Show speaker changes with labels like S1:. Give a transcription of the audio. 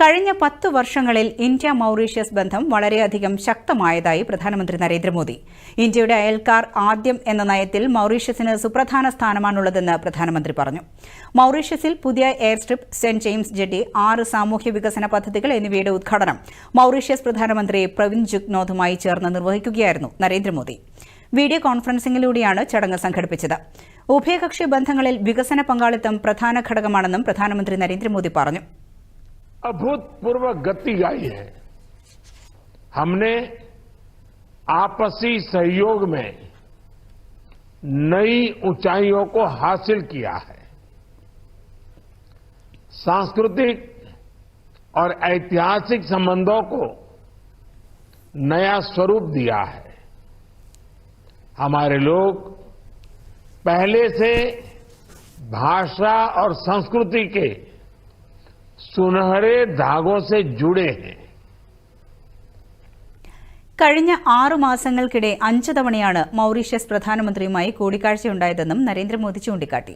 S1: കഴിഞ്ഞ പത്ത് വർഷങ്ങളിൽ ഇന്ത്യ മൗറീഷ്യസ് ബന്ധം വളരെയധികം ശക്തമായതായി പ്രധാനമന്ത്രി നരേന്ദ്രമോദി. ഇന്ത്യയുടെ അയൽക്കാർ ആദ്യം എന്ന നയത്തിൽ മൗറീഷ്യസിന് സുപ്രധാന സ്ഥാനമാണുള്ളതെന്ന് പ്രധാനമന്ത്രി പറഞ്ഞു. മൗറീഷ്യസിൽ പുതിയ air strip Saint James jetty ആറ് സാമൂഹ്യ വികസന പദ്ധതികൾ എന്നിവയുടെ ഉദ്ഘാടനം മൗറീഷ്യസ് പ്രധാനമന്ത്രി പ്രവിന്ദ് ജുഗ്നോഥുമായി ചേർന്ന് നിർവഹിക്കുകയായിരുന്നു നരേന്ദ്രമോദി. വീഡിയോ കോൺഫറൻസിംഗിലൂടെയാണ് ചടങ്ങ് സംഘടിപ്പിച്ചത്. ഉഭയകക്ഷി ബന്ധങ്ങളിൽ വികസന പങ്കാളിത്തം പ്രധാന ഘടകമാണെന്നും പ്രധാനമന്ത്രി നരേന്ദ്രമോദി പറഞ്ഞു.
S2: अभूतपूर्व गति आई है। हमने आपसी सहयोग में नई ऊंचाइयों को हासिल किया है। सांस्कृतिक और ऐतिहासिक संबंधों को नया स्वरूप दिया है। हमारे लोग पहले से भाषा और संस्कृति के സുനഹരെ ധാഗോസെ ജുഡേ ഹെ
S1: കഴിഞ്ഞ ആറു മാസങ്ങൾക്കിടെ അഞ്ചു തവണയാണ് മൌറീഷ്യസ് പ്രധാനമന്ത്രിയുമായി കൂടിക്കാഴ്ചയുണ്ടായതെന്നും നരേന്ദ്രമോദി ചൂണ്ടിക്കാട്ടി.